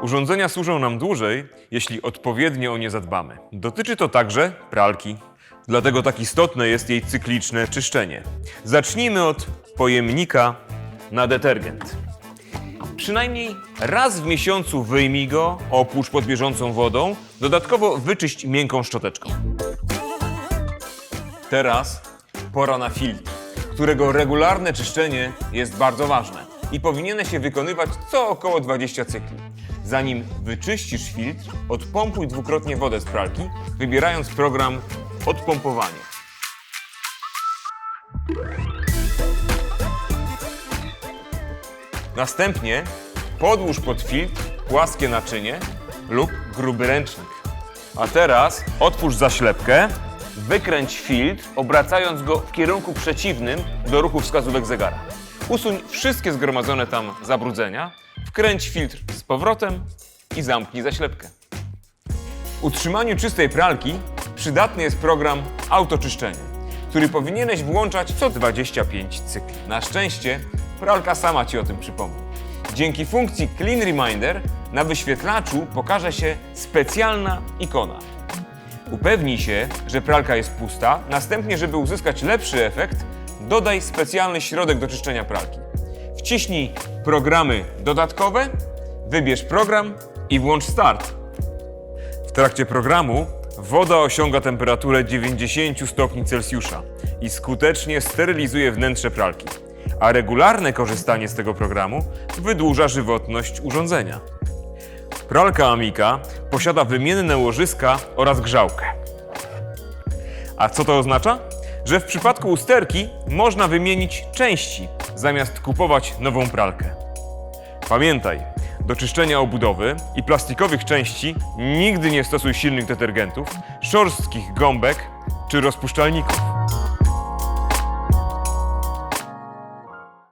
Urządzenia służą nam dłużej, jeśli odpowiednio o nie zadbamy. Dotyczy to także pralki. Dlatego tak istotne jest jej cykliczne czyszczenie. Zacznijmy od pojemnika na detergent. Przynajmniej raz w miesiącu wyjmij go, opłucz pod bieżącą wodą, dodatkowo wyczyść miękką szczoteczką. Teraz pora na filtr, którego regularne czyszczenie jest bardzo ważne i powinieneś się wykonywać co około 20 cykli. Zanim wyczyścisz filtr, odpompuj dwukrotnie wodę z pralki, wybierając program odpompowanie. Następnie podłóż pod filtr płaskie naczynie lub gruby ręcznik. A teraz otwórz zaślepkę, wykręć filtr, obracając go w kierunku przeciwnym do ruchu wskazówek zegara. Usuń wszystkie zgromadzone tam zabrudzenia, wkręć filtr z powrotem i zamknij zaślepkę. Utrzymaniu czystej pralki przydatny jest program autoczyszczenie, który powinieneś włączać co 25 cykli. Na szczęście pralka sama Ci o tym przypomni. Dzięki funkcji Clean Reminder na wyświetlaczu pokaże się specjalna ikona. Upewnij się, że pralka jest pusta, następnie, żeby uzyskać lepszy efekt, dodaj specjalny środek do czyszczenia pralki. Wciśnij programy dodatkowe, wybierz program i włącz start. W trakcie programu woda osiąga temperaturę 90 stopni Celsjusza i skutecznie sterylizuje wnętrze pralki, a regularne korzystanie z tego programu wydłuża żywotność urządzenia. Pralka Amika posiada wymienne łożyska oraz grzałkę. A co to oznacza? Że w przypadku usterki można wymienić części, zamiast kupować nową pralkę. Pamiętaj, do czyszczenia obudowy i plastikowych części nigdy nie stosuj silnych detergentów, szorstkich gąbek czy rozpuszczalników.